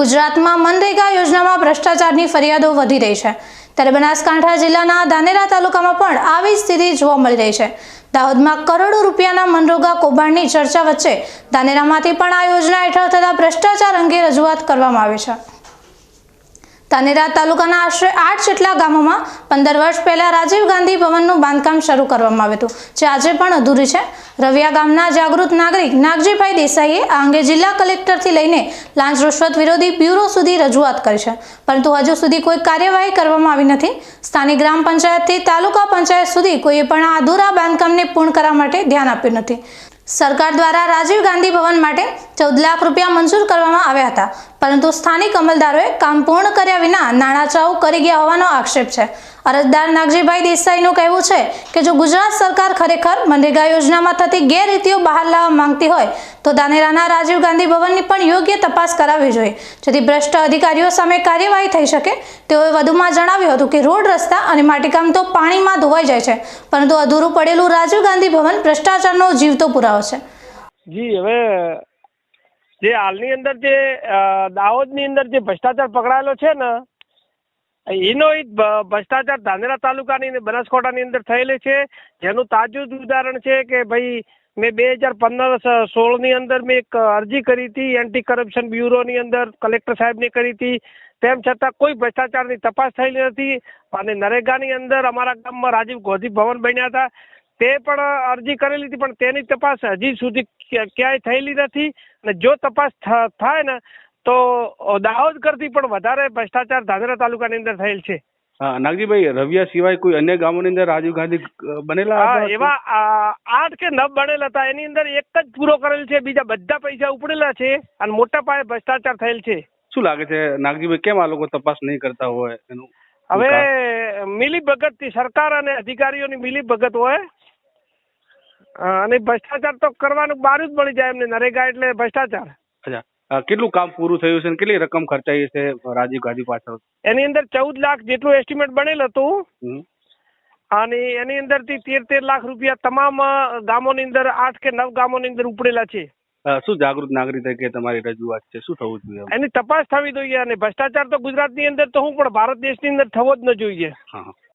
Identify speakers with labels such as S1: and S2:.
S1: ગુજરાતમાં મનરેગા યોજનામાં ભ્રષ્ટાચારની ફરિયાદો વધી રહી છે. ત્યારે બનાસકાંઠા જિલ્લાના ધાનેરા તાલુકામાં પણ આવી સ્થિતિ જોવા મળી રહી છે. દાહોદમાં કરોડો રૂપિયાના મનરોગા કૌભાંડની ચર્ચા વચ્ચે ધાનેરામાંથી પણ આ યોજના હેઠળ થતા ભ્રષ્ટાચાર અંગે રજૂઆત કરવામાં આવી છે. ધાનેરા તાલુકાના આશરે આઠ જેટલા ગામોમાં પંદર વર્ષ પહેલા રાજીવ ગાંધી ભવનનું બાંધકામ શરૂ કરવામાં આવ્યું હતું, જે આજે પણ અધૂરી છે. રવિયા ગામના જાગૃત નાગરિક નાગજીભાઈ દેસાઈએ આ અંગે જિલ્લા કલેક્ટરથી લઈને લાંચ રૂશ્વત વિરોધી બ્યુરો સુધી રજૂઆત કરી છે. પરંતુ હજુ સુધી કોઈ કાર્યવાહી કરવામાં આવી નથી. સ્થાનિક ગ્રામ પંચાયતથી તાલુકા પંચાયત સુધી કોઈએ પણ આ અધૂરા બાંધકામને પૂર્ણ કરવા માટે ધ્યાન આપ્યું નથી. સરકાર દ્વારા રાજીવ ગાંધી ભવન માટે ચૌદ લાખ રૂપિયા મંજૂર કરવામાં આવ્યા હતા. પરંતુ સ્થાનિક અમલદારોએ કામ પૂર્ણ કર્યા વિના નાણાં ચાઉ કરી ગયા હોવાનો આક્ષેપ છે. અરજદાર નાગજીભાઈ દેસાઈનું કહેવું છે કે જો ગુજરાત સરકાર ખરેખર મનરેગા યોજનામાં થતી ગેરરીતિઓ બહાર લાવવા માંગતી હોય, તો દાનેરાના રાજીવ ગાંધી ભવનની પણ યોગ્ય તપાસ કરાવવી જોઈએ. જેથી ભ્રષ્ટ અધિકારીઓ સામે કાર્યવાહી થઈ શકે. તેઓએ વધુમાં જણાવ્યું હતું કે રોડ, રસ્તા અને માટીકામ તો પાણીમાં ધોવાઈ જાય છે, પરંતુ અધૂરું પડેલું રાજીવ ગાંધી ભવન ભ્રષ્ટાચારનો જીવતો પુરાવો છે.
S2: હવે જે હાલની અંદર જે દાહોદની અંદર જે ભ્રષ્ટાચાર પકડાયેલો છે ને એનો ભ્રષ્ટાચાર ધાનેરા તાલુકાની અને અંદર થયેલી છે. જેનું તાજું જ ઉદાહરણ છે કે ભાઈ, મેં બે હજાર પંદર સોળની અંદર મેં એક અરજી કરી હતી એન્ટી કરપ્શન બ્યુરોની અંદર કલેક્ટર સાહેબને કરી હતી. તેમ છતાં કોઈ ભ્રષ્ટાચારની તપાસ થયેલી નથી. અને નરેગાની અંદર અમારા ગામમાં રાજીવ ગોધી ભવન બન્યા હતા. તે પણ અરજી કરેલી હતી, પણ તેની તપાસ હજી સુધી ક્યાંય થયેલી નથી. અને જો તપાસ થાય ને તો દાહોદ કરતી પણ વધારે ભ્રષ્ટાચાર ધાનેરા તાલુકાની અંદર થયેલ છે.
S3: નાગજીભાઈ રવિયા સિવાય કોઈ અન્ય ગામોની અંદર રાજીવ ગાંધી બનેલા
S2: એવા આઠ કે નવ બનેલા હતા. એની અંદર એક જ પૂરો કરેલ છે બીજા બધા પૈસા ઉપડેલા છે અને મોટા પાયે ભ્રષ્ટાચાર થયેલ છે.
S3: શું લાગે છે નાગજીભાઈ કેમ આ લોકો તપાસ નહીં કરતા હોય? એનું
S2: હવે મિલી ભગત સરકાર અને અધિકારીઓની મિલી ભગત હોય અને ભ્રષ્ટાચાર તો કરવાનું બારું જ મળી જાય એમને નરેગા એટલે ભ્રષ્ટાચાર.
S3: કેટલું કામ પૂરું થયું છે અને કેટલી રકમ ખર્ચાઈ છે રાજીવ ગાંધી પાછળ?
S2: એની અંદર ચૌદ લાખ જેટલું એસ્ટિમેટ બનેલ હતું. અને એની અંદરથી તેર તેર લાખ રૂપિયા તમામ ગામોની અંદર આઠ કે નવ ગામોની અંદર ઉપડેલા છે.
S3: શું જાગૃત નાગરિક તરીકે તમારી રજૂઆત છે? શું થવું જોઈએ
S2: એની તપાસ થવી જોઈએ અને ભ્રષ્ટાચાર તો ગુજરાતની અંદર તો હું પણ ભારત દેશની અંદર થવો જ ન જોઈએ.